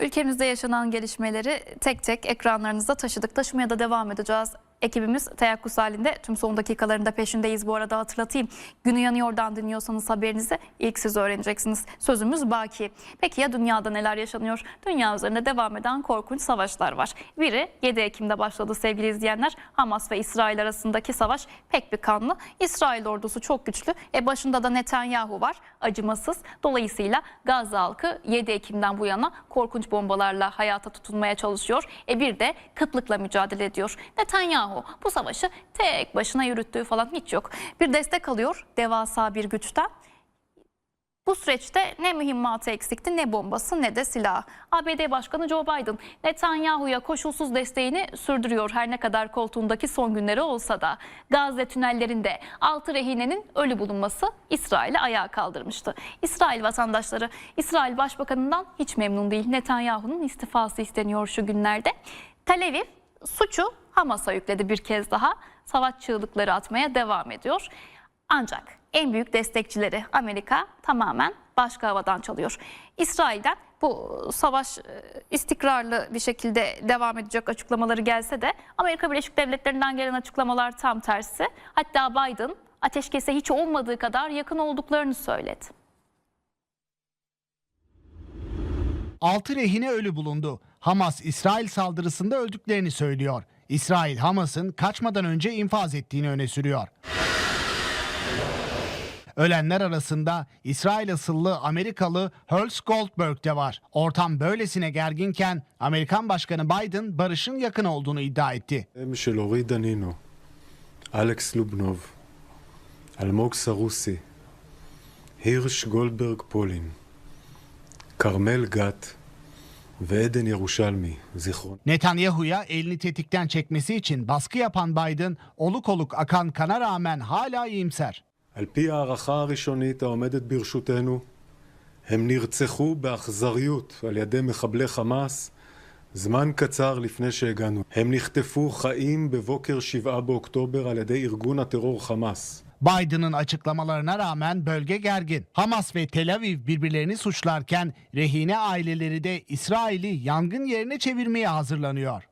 Ülkemizde yaşanan gelişmeleri tek tek ekranlarınızda taşıdık. Taşımaya da devam edeceğiz. Ekibimiz teyakkuz halinde tüm son dakikalarında peşindeyiz bu arada hatırlatayım. Günü yanıyordan dinliyorsanız haberinizi ilk siz öğreneceksiniz. Sözümüz baki. Peki ya dünyada neler yaşanıyor? Dünya üzerinde devam eden korkunç savaşlar var. Biri 7 Ekim'de başladı sevgili izleyenler. Hamas ve İsrail arasındaki savaş pek bir kanlı. İsrail ordusu çok güçlü. E başında da Netanyahu var. Acımasız. Dolayısıyla Gazze halkı 7 Ekim'den bu yana korkunç bombalarla hayata tutunmaya çalışıyor. E bir de kıtlıkla mücadele ediyor. Netanyahu bu savaşı tek başına yürüttüğü falan hiç yok. Bir destek alıyor devasa bir güçten. Bu süreçte ne mühimmatı eksikti ne bombası ne de silah. ABD Başkanı Joe Biden Netanyahu'ya koşulsuz desteğini sürdürüyor her ne kadar koltuğundaki son günleri olsa da. Gazze tünellerinde 6 rehinenin ölü bulunması İsrail'i ayağa kaldırmıştı. İsrail vatandaşları İsrail Başbakanı'ndan hiç memnun değil. Netanyahu'nun istifası isteniyor şu günlerde. Tel Aviv suçu Hamas'a yükledi bir kez daha. Savaş çığlıkları atmaya devam ediyor. Ancak en büyük destekçileri Amerika tamamen başka havadan çalıyor. İsrail'den bu savaş e, istikrarlı bir şekilde devam edecek açıklamaları gelse de Amerika Birleşik Devletleri'nden gelen açıklamalar tam tersi. Hatta Biden ateşkese hiç olmadığı kadar yakın olduklarını söyledi. 6 rehine ölü bulundu. Hamas İsrail saldırısında öldüklerini söylüyor. İsrail Hamas'ın kaçmadan önce infaz ettiğini öne sürüyor. Ölenler arasında İsrail asıllı Amerikalı Hertz Goldberg de var. Ortam böylesine gerginken Amerikan Başkanı Biden barışın yakın olduğunu iddia etti. Michel Ori Danino, Alex Lubnov, Almog Sarusi, Hirsch Goldberg Polin, Karmel Gat, ועדן ירושלמי, זיכרון. Netanyahu'ya elini tetikten çekmesi için baskı yapan Biden oluk oluk akan kana rağmen hala iyimser. על פי הערכה הראשונית העומדת ברשותנו, הם נרצחו באכזריות על ידי מחבלי חמאס זמן קצר לפני שהגענו. הם נחטפו חיים בבוקר 7 באוקטובר על ידי ארגון הטרור חמאס. Biden'ın açıklamalarına rağmen bölge gergin. Hamas ve Tel Aviv birbirlerini suçlarken rehine aileleri de İsrail'i yangın yerine çevirmeye hazırlanıyor.